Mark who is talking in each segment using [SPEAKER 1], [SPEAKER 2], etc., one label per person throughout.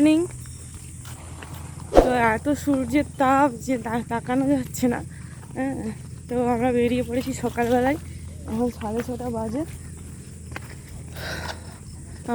[SPEAKER 1] Morning তো এত সূর্যের তাপ যে তাকানো যাচ্ছে না। হ্যাঁ তো আমরা বেরিয়ে পড়েছি সকালবেলায়। এখন সাড়ে ছটা বাজে।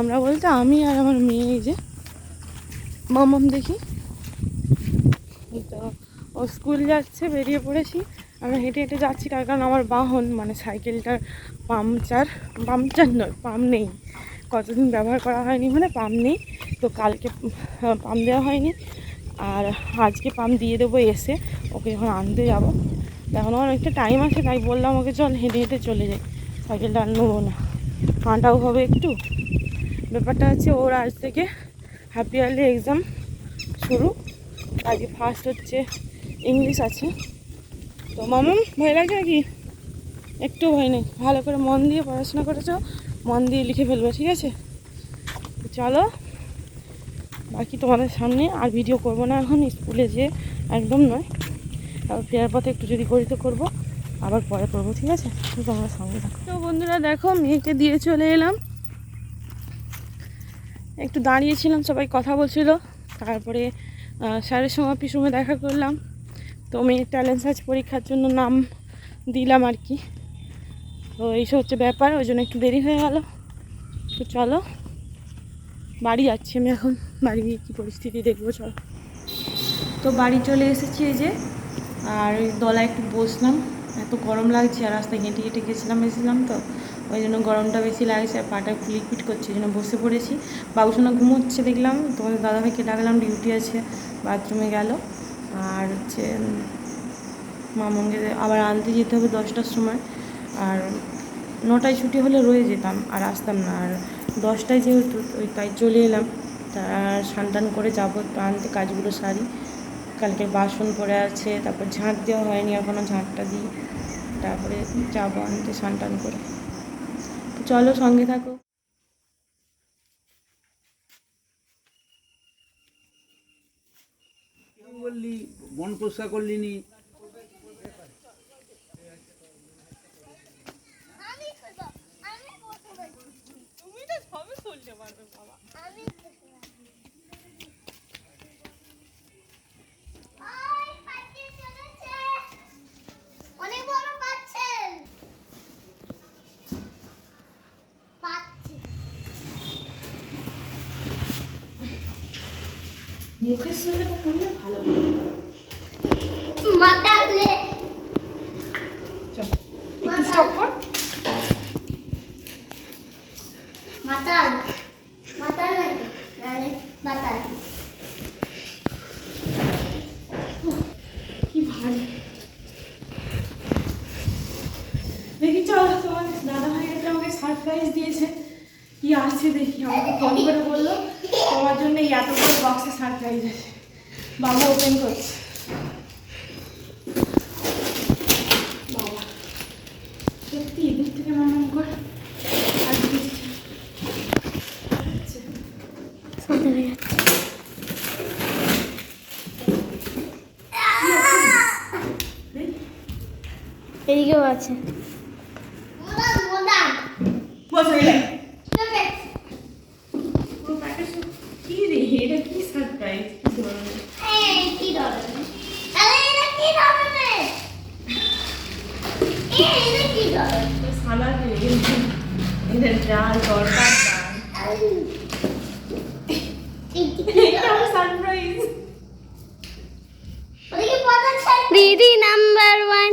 [SPEAKER 1] আমরা বলতে আমি আর আমার মেয়ে যে, মামাম দেখি। তো ও স্কুল যাচ্ছে, বেরিয়ে পড়েছি। আমরা হেঁটে হেঁটে যাচ্ছি, তার কারণ আমার বাহন মানে সাইকেলটার পাংচার পাংচার নয়, পাম্প নেই। কতদিন ব্যবহার করা হয়নি মানে পাম্প নেই। তো কালকে পাম্প দেওয়া হয়নি। আর আজকে পাম্প দিয়ে দেবো এসে, ওকে যখন আনতে যাব। এখন অনেকটা টাইম আছে, তাই বললাম ওকে, চল হেঁটে হেঁটে চলে যাই। সাইকেলটা নেব না। হাঁটাও হবে একটু। ব্যাপারটা হচ্ছে ওর আজ থেকে হ্যাপি ইয়ারলি এক্সাম শুরু। আজকে ফার্স্ট হচ্ছে ইংলিশ আছে। তো মামুন, ভয় লাগছে নাকি? একটু ভয় নেই। ভালো করে মন দিয়ে পড়াশোনা করেছ? মন দিয়ে লিখে ফেলবে, ঠিক আছে? চলো, বাকি তোমাদের সামনে আর ভিডিও করব না এখন, স্কুলে যে একদম নয়। তারপর ফেরার পথে একটু যদি করি তো করব, আবার পরে করব, ঠিক আছে? তোমরা সঙ্গে থাকো। তো বন্ধুরা দেখো, মেয়েকে দিয়ে চলে এলাম। একটু দাঁড়িয়েছিলাম, সবাই কথা বলছিল। তারপরে স্যারের সঙ্গে পিসুমে দেখা করলাম। তো মেয়ের ট্যালেন্ট সার্চ পরীক্ষার জন্য নাম দিলাম আর কি। তো এইসব হচ্ছে ব্যাপার, ওই জন্য একটু দেরি হয়ে গেল। তো চলো, বাড়ি যাচ্ছি আমি এখন। বাড়ি গিয়ে কী পরিস্থিতি দেখব, চলো। তো বাড়ি চলে এসেছি এই যে, আর ওই দলায় একটু বসলাম। এত গরম লাগছে, আর রাস্তায় হেঁটে হেঁটে গেছিলাম, এসেছিলাম তো। ওই জন্য গরমটা বেশি লাগছে, আর পাটা লিকুইড করছে, ওই জন্য বসে পড়েছি। বাবুসোনা ঘুমোচ্ছে দেখলাম, তোমাদের দাদাভাইকে ডাকলাম, ডিউটি আছে, বাথরুমে গেল। আর হচ্ছে মামনকে আবার আনতে যেতে হবে দশটার সময়। আর নটায় ছুটি হলে রয়ে যেতাম, আর আসতাম না। আর দশটায় যেহেতু, ওই তাই চলে এলাম। তার স্নান টান করে যাব আনতে কাজগুলো সারি। কালকে বাসন পড়ে আছে, তারপর ঝাঁট দেওয়া হয়নি এখনও ঝাঁটটা দিই। তারপরে যাব আনতে স্নান টান করে। চলো সঙ্গে থাকো।
[SPEAKER 2] বললি বন পরিষ্কার করলি নি
[SPEAKER 3] আমি করব আমি প্রথমে
[SPEAKER 1] তুমি তো সবে পারবে বাবা
[SPEAKER 3] আমি ওই পাখি চলেছে অনেক বড় পাচ্ছেন পাচ্ছি
[SPEAKER 1] মুখের সঙ্গে তো করলে ভালো
[SPEAKER 3] মাতালে
[SPEAKER 1] চল একটু স্টপ কর
[SPEAKER 3] মাতাল মাতাল নাকি নালে মাতাল
[SPEAKER 1] কি ভারী দেখি চল, তোমার দাদা ভাই একটা আমাকে সারপ্রাইজ দিয়েছে। কি আসছে দেখি, আমাকে ফোন করে বলল। তোমার জন্য এত বড় বক্সে সারপ্রাইজ আছে। বাবা ওপেন করছে বাবা সত্যি দূর থেকে মামা কর আর দিচ্ছে আচ্ছা দেখি
[SPEAKER 3] এদিকেও আছে মোদান মোদান
[SPEAKER 1] বস হয়ে গেল
[SPEAKER 3] চলে
[SPEAKER 1] পুরো প্যাকেট কি রে এটা কি সারপ্রাইজ কি ধরনের
[SPEAKER 3] এই কি ধরনের আরে এটা কি ধরনের এই এটা কি ধরনের
[SPEAKER 1] ডাল তরকার ডাল সারপ্রাইজ
[SPEAKER 3] দিদি নাম্বার ওয়ান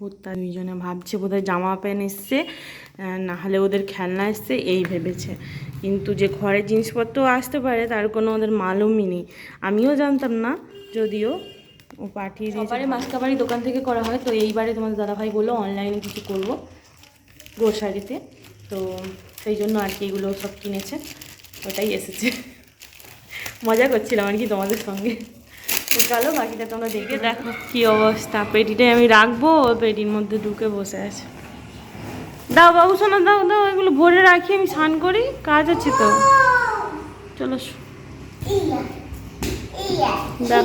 [SPEAKER 1] হত্যা দুইজনে ভাবছে, বোধহয় জামা প্যান্ট এসছে না হলে ওদের খেলনা এসছে, এই ভেবেছে। কিন্তু যে ঘরের জিনিসপত্র আসতে পারে, তার কোনো ওদের মালুমই নেই। আমিও জানতাম না, যদিও ও পাঠিয়ে দিয়েছে। সবারে মাসকাবাড়ি দোকান থেকে করা হয়, তো এইবারে তোমাদের দাদাভাই বলল অনলাইনে কিছু করব গ্রোসারিতে তো সেই জন্য আর কি এগুলো সব কিনেছে, ওটাই এসেছে। মজা করছিলাম আর কি তোমাদের সঙ্গে। তো চলো বাকিটা তোমরা দেখে দেখো কি অবস্থা। পেটিটাই আমি রাখব পেটির মধ্যে ঢুকে বসে আছে। দাও বাবু শোনা দাও দাও এগুলো ভরে রাখি আমি স্নান করি কাজ আছে তো। চলো দাও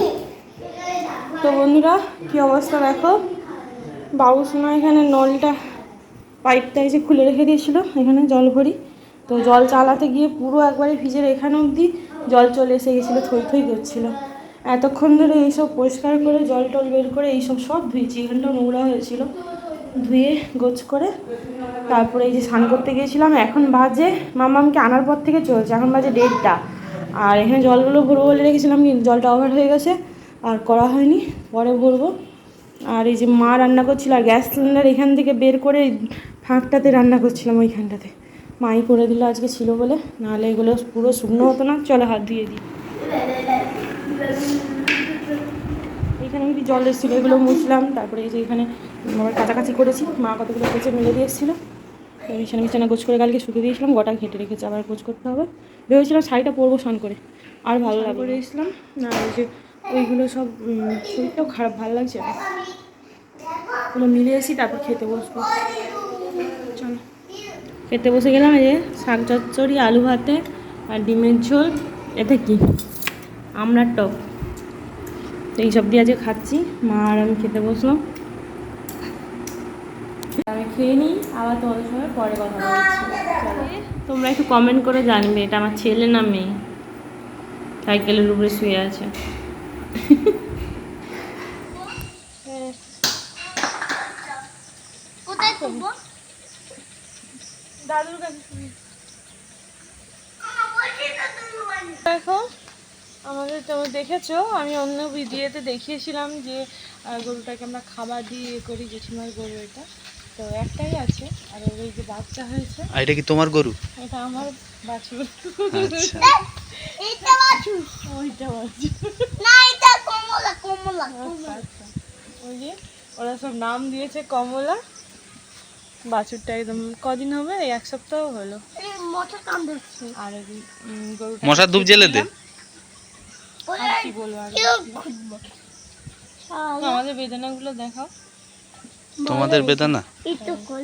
[SPEAKER 1] তো বন্ধুরা কি অবস্থা দেখো? বাবু সোনা এখানে নলটা পাইপটা এসে খুলে রেখে দিয়েছিল এখানে জল ভরি। তো জল চালাতে গিয়ে পুরো একবারে ভিজের এখানে অবধি জল চলে এসে গেছিল থই থই করছিল। এতক্ষণ ধরে এইসব পরিষ্কার করে জল টল বের করে এইসব সব ধুয়েছি এখানটাও নোংরা হয়েছিল। ধুয়ে গোছ করে তারপরে এই যে স্নান করতে গিয়েছিলাম, এখন বাজে, মামামকে আনার পর থেকে চলছে, এখন বাজে দেড়টা। আর এখানে জলগুলো ভরবো বলে রেখেছিলাম, কিন্তু জলটা ওভার হয়ে গেছে, আর করা হয়নি, পরে ভরবো। আর এই যে মা রান্না করছিল, আর গ্যাস সিলিন্ডার এখান থেকে বের করে ফাঁকটাতে রান্না করছিলাম ওইখানটাতে। মাই করে দিল আজকে ছিল বলে, নাহলে এগুলো পুরো শুকনো হতো না, চলে হাত দিয়ে দিই। এখানে কি জল এসেছিল এগুলো মুছলাম। তারপরে এই যে এখানে আবার কাছাকাছি করেছি। মা কতগুলো কেচে মেলে দিয়ে এসেছিল। বিছানা বিছানা গোছ করে কালকে শুকিয়ে দিয়েছিলাম গোটা ঘেঁটে রেখেছি। আবার গোছ করতে হবে। ভেবেছিলাম শাড়িটা পরবো স্নান করে। আর ভালো লাগে করে এসলাম না ওই যে ওইগুলো সব শরীরটাও খারাপ ভালো লাগছে না। ওগুলো মিলে এসি তারপর খেতে বসবো। চলো। খেতে বসে গেলাম এই যে শাক চচ্চড়ি আলু ভাতে আর ডিমের ঝোল। এটা কি? আমড়ার টক। তো এইসব দিয়ে আজকে খাচ্ছি। মা আর আমি খেতে বসলাম। আমি খেয়ে নিই আবার তোমাদের সঙ্গে পরে কথা বলছি। তোমরা একটু কমেন্ট করে জানবে এটা আমার ছেলে না মেয়ে। সাইকেলের উপরে শুয়ে আছে। দাদুর কাছে দেখো আমাদের তো দেখেছ? আমি অন্য ভিডিওতে দেখিয়েছিলাম যে গরুটাকে আমরা খাবার দিয়ে ইয়ে করি জেঠিমার গরু এটা। তো একটাই আছে আর ওই যে বাচ্চা হয়েছে।
[SPEAKER 4] আর এটা কি তোমার গরু?
[SPEAKER 1] এটা আমার বাছুর।
[SPEAKER 4] আচ্ছা।
[SPEAKER 3] এইটা বাছু
[SPEAKER 1] ওইটা বাছুর।
[SPEAKER 3] না এটা কমলা কমলা
[SPEAKER 1] আচ্ছা আচ্ছা। ওই যে ওরা সব নাম দিয়েছে কমলা। বাছুরটা একদম কদিন হবে? এক সপ্তাহ হলো।
[SPEAKER 3] মশা কান
[SPEAKER 1] আর গরুটা
[SPEAKER 4] মশার ধূপ জেলে দে।
[SPEAKER 1] আর কি বলব আর
[SPEAKER 3] কেউ খুঁজবো
[SPEAKER 1] আমাদের বেদনাগুলো দেখাও।
[SPEAKER 4] তোমাদের বেদনা?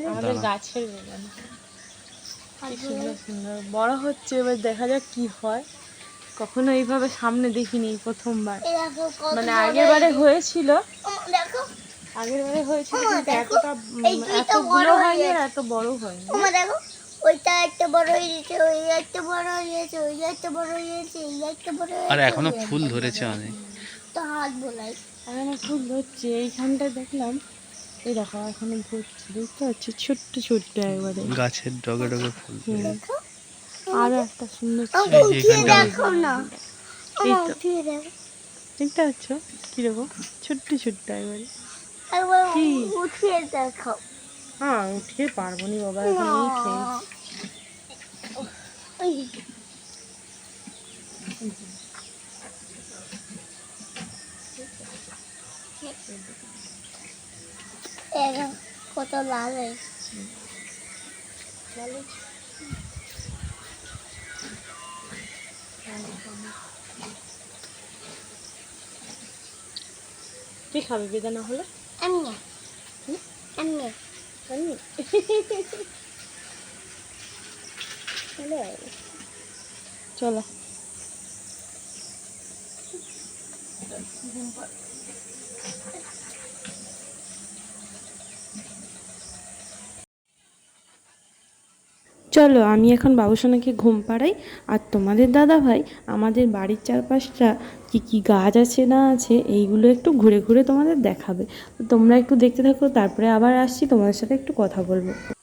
[SPEAKER 1] আমাদের গাছের বেদনা। সুন্দর সুন্দর। বড় হচ্ছে এবার দেখা যাক কি হয়। কখনো এইভাবে সামনে দেখিনি প্রথমবার। মানে আগের বারে হয়েছিল।
[SPEAKER 3] ওমা,
[SPEAKER 1] আগের বারে হয়েছিল কিন্তু এতটা উম,
[SPEAKER 3] বড়
[SPEAKER 1] এতগুলো হয়নি আর এত বড় হয়নি।
[SPEAKER 3] দেখো। ওইটা একটা বড় হয়ে গেছে ওই একটা বড় হয়ে গেছে ওই একটা বড় হয়ে গেছে এই একটা বড় হয়ে
[SPEAKER 4] আর
[SPEAKER 3] এখনও
[SPEAKER 4] ফুল ধরেছে অনেক।
[SPEAKER 3] তো হাত বোলাই।
[SPEAKER 1] এখনও ফুল ধরছে এইখানটা দেখলাম। এই দেখো এখনও ভরছে বুঝতে পারছি ছোট্ট ছোট্ট একবারে।
[SPEAKER 4] গাছের ডগে ডগে ফুল
[SPEAKER 3] দেখো
[SPEAKER 1] আরও একটা সুন্দর
[SPEAKER 3] উঠিয়ে দেখো না। উঠিয়ে
[SPEAKER 1] দেখতে পাচ্ছ? কীরকম ছোট্ট ছোট্ট একবারে।
[SPEAKER 3] উঠিয়ে দেখো।
[SPEAKER 1] হ্যাঁ উঠে পারব নি বাবা এখন
[SPEAKER 3] কত লাল হয়েছে
[SPEAKER 1] কি খাবে বেদানা হলে?
[SPEAKER 3] আমি আমি
[SPEAKER 1] আমি চলো। চলো। আমি এখন বাবুসোনাকে ঘুম পাড়াই, আর তোমাদের দাদা ভাই আমাদের বাড়ির চারপাশটা কি কি গাছ আছে না আছে, এইগুলো একটু ঘুরে ঘুরে তোমাদের দেখাবে। তোমরা একটু দেখতে থাকো, তারপরে আবার আসছি, তোমাদের সাথে একটু কথা বলব।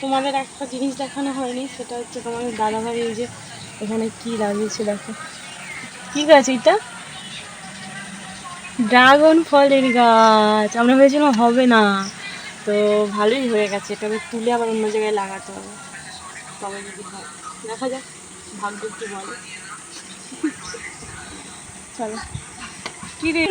[SPEAKER 1] তোমাদের একটা জিনিস দেখানো হয়নি, সেটা হচ্ছে তোমাদের দাদাভাই এই যে এখানে কি লাগিয়েছে দেখো। কি গাছ এটা? ড্রাগন ফলের গাছ। আমরা ভেবেছিলাম হবে না। তো ভালোই হয়ে গেছে এটাকে তুলে আবার অন্য জায়গায় লাগাতে হবে। তবে যদি হয়, দেখা যাক, ভাগ্য কি বলে। চলো। কি রে?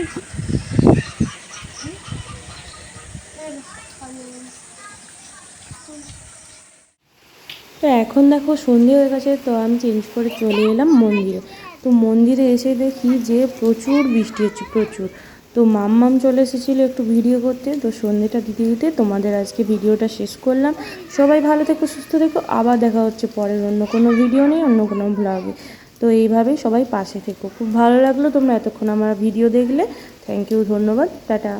[SPEAKER 1] তো এখন দেখো সন্ধে হয়ে গেছে, তো আমি চেঞ্জ করে চলে এলাম মন্দিরে। তো মন্দিরে এসে দেখি যে প্রচুর বৃষ্টি হচ্ছে, প্রচুর। তো মাম্মাম চলে এসেছিল একটু ভিডিও করতে, তো সন্ধেটা দিতে দিতে তোমাদের আজকে ভিডিওটা শেষ করলাম। সবাই ভালো থেকো, সুস্থ থেকো, আবার দেখা হচ্ছে পরের অন্য কোনো ভিডিও নেই অন্য কোনো ব্লগে তো এইভাবেই সবাই পাশে থেকো। খুব ভালো লাগল তোমরা এতক্ষণ আমার ভিডিও দেখলে। থ্যাংক ইউ ধন্যবাদ, টাটা।